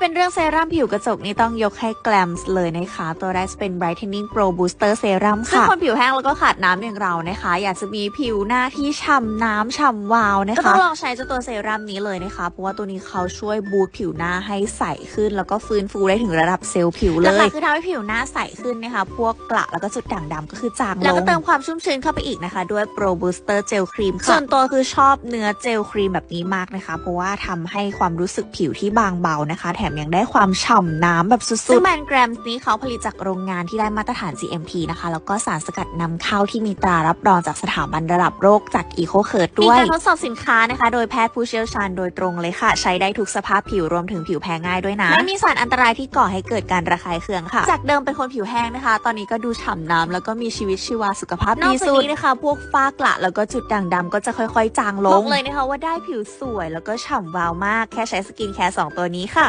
เป็นเรื่องเซรั่มผิวกระจกนี่ต้องยกให้แกลมส์เลยนะคะ ตัวแรกจะเป็น Brightening Pro Booster Serum ค่ะซึ่งคนผิวแห้งแล้วก็ขาดน้ำอย่างเรานะคะ อยากจะมีผิวหน้าที่ฉ่ำน้ำฉ่ำวาวนะคะก็ต้องลองใช้เจ้าตัวเซรั่มนี้เลยนะคะ เพราะว่าตัวนี้เขาช่วยบูตผิวหน้าให้ใสขึ้น แล้วก็ฟื้นฟูได้ถึงระดับเซลล์ผิวเลยหลักๆคือทำให้ผิวหน้าใสขึ้นนะคะ พวกกระแล้วก็จุดด่างดำก็คือจางลง แล้วก็เติมความชุ่มชื้นเข้าไปอีกนะคะ ด้วย Pro Booster Gel Cream ค่ะส่วนตัวคือชอบเนื้อเจลครีมแบบนี้มากนะคะ เพราะว่าทำให้ความรู้สึกผิวที่บางเบานะคะแถมยังได้ความฉ่ำน้ำแบบสุดๆ ซึ่งแบรนด์แกรมส์นี้เขาผลิตจากโรงงานที่ได้มาตรฐาน GMP นะคะ แล้วก็สารสกัดนำเข้าที่มีตรารับรองจากสถาบันระดับโลกจาก Eco c u r ด้วย มีการทดสอบสินค้านะคะ โดยแพทย์ผู้เชี่ยวชาญโดยตรงเลยค่ะ ใช้ได้ทุกสภาพผิวรวมถึงผิวแพ้ง่ายด้วยนะ ไม่มีสารอันตรายที่ก่อให้เกิดการระคายเคืองค่ะ จากเดิมเป็นคนผิวแห้งนะคะ ตอนนี้ก็ดูฉ่ำน้ำแล้วก็มีชีวิตชีวาสุขภาพดีสุดนี้นะคะ พวกฝ้ากระแล้วก็จุดด่างดำก็จะค่อยๆ จางลงบอกเลยนะคะว่าได้ผิวสวยแล้วก็ฉ่ำวาวมากแค่ใช้สกินแคร์สองตัวนี้ค่ะ